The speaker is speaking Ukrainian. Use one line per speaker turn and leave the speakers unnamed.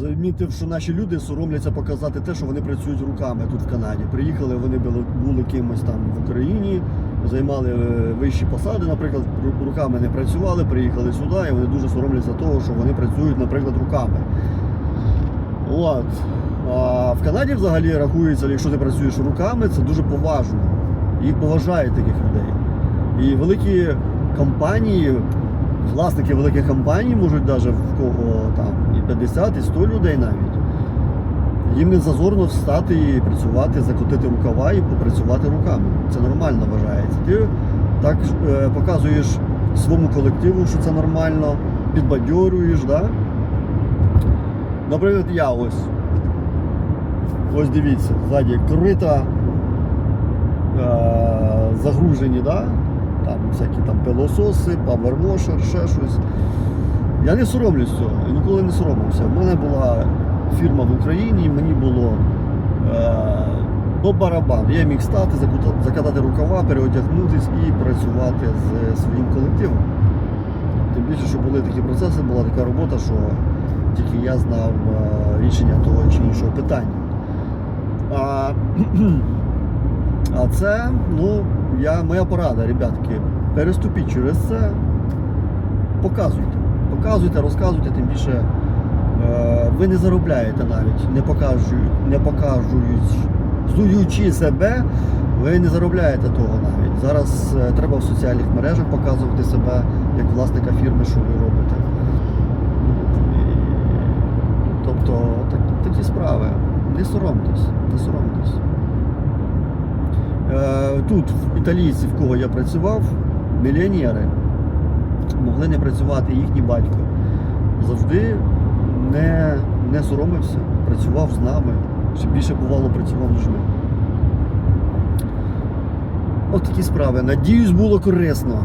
Замітив, що наші люди соромляться показати те, що вони працюють руками тут в Канаді. Приїхали, вони були, були кимось там в Україні, займали е, вищі посади, наприклад, руками не працювали, приїхали сюди, і вони дуже соромляться того, що вони працюють, наприклад, руками. От. А в Канаді взагалі рахується, якщо ти працюєш руками, це дуже поважно. Їх поважають таких людей. І великі компанії, власники великих компаній можуть навіть в кого там і 50, і 100 людей навіть. Їм не зазорно встати і працювати, закотити рукава і попрацювати руками. Це нормально вважається. Ти так е, показуєш своєму колективу, що це нормально, підбадьорюєш, да? Наприклад, я ось. Ось дивіться, ззаді корита е, загружені, да? Там всякі там пилососи, павервошер, ще щось. Я не соромлюсь цього, і ніколи не соромився. У мене була фірма в Україні, мені було е, барабан. Я міг стати, закатати рукава, переодягнутися і працювати з своїм колективом. Тим більше, що були такі процеси, була така робота, що тільки я знав е, рішення того чи іншого питання. А, а це, ну, я, моя порада, ребятки, переступіть через це, показуйте. Показуйте, розказуйте, тим більше е, ви не заробляєте навіть, не покажуть, не покажуть, зуючи себе, ви не заробляєте того навіть. Зараз е, треба в соціальних мережах показувати себе як власника фірми, що ви робите. Тобто так, такі справи. Не соромтесь, не соромтесь. Тут в італійці, в кого я працював, мільйонери могли не працювати їхній батько. Завжди не, не соромився, працював з нами. Ще більше бувало працював ніж ми. От такі справи. Надіюсь, було корисно.